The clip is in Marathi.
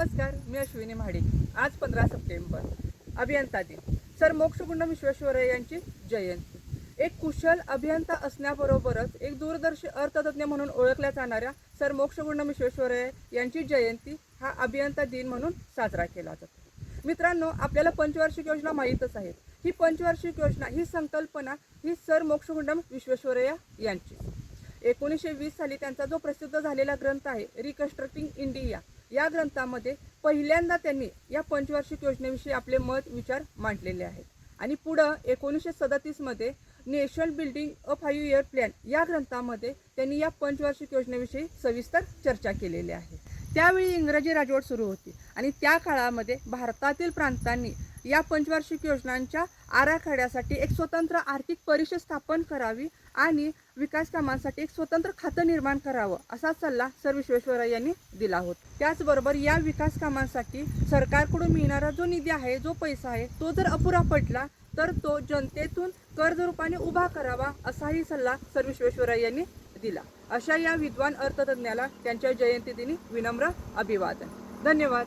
नमस्कार मी अश्विनी महाडिक. आज पंधरा सप्टेंबर. अभियंता दिन. सर मोक्षगुंड विश्वेश्वरय्या यांची जयंती. एक कुशल अभियंता असण्याबरोबरच एक दूरदर्शी अर्थतज्ञ म्हणून ओळखल्या जाणाऱ्या सर मोक्षगुंड विश्वेश्वरय्या यांची जयंती हा अभियंता दिन म्हणून साजरा केला जातो. मित्रांनो आपल्याला पंचवार्षिक योजना माहीतच आहे ही पंचवार्षिक योजना ही संकल्पना ही सर मोक्षगुंडम विश्वेश्वरय्या यांची. एकोणीसशे वीस साली त्यांचा जो प्रसिद्ध झालेला ग्रंथ आहे रिकन्स्ट्रक्टिंग इंडिया या ग्रंथामध्ये पहिल्यांदा त्यांनी या पंचवार्षिक योजनेविषयी आपले मत विचार मांडलेले आहेत. आणि पुढं एकोणीसशे सदतीसमध्ये national building a five year plan या ग्रंथामध्ये त्यांनी या पंचवार्षिक योजनेविषयी सविस्तर चर्चा केलेली आहे. त्यावेळी इंग्रजी राजवट सुरू होती. आणि त्या काळामध्ये भारतातील प्रांतांनी या पंचवार्षिक योजनांच्या आराखड्यासाठी एक स्वतंत्र आर्थिक परिषद स्थापन करावी आणि विकास कामांसाठी एक स्वतंत्र खातं निर्माण करावं असा सल्ला सर विश्वेश्वरय्या यांनी दिला होता. त्याचबरोबर या विकास कामांसाठी सरकारकडून मिळणारा जो निधी आहे जो पैसा आहे तो जर अपुरा पडला तर तो जनतेतून कर्जरूपाने उभा करावा असाही सल्ला सर विश्वेश्वरय्या यांनी दिला. अशा या विद्वान अर्थतज्ञाला त्यांच्या जयंती दिनी विनम्र अभिवादन. धन्यवाद.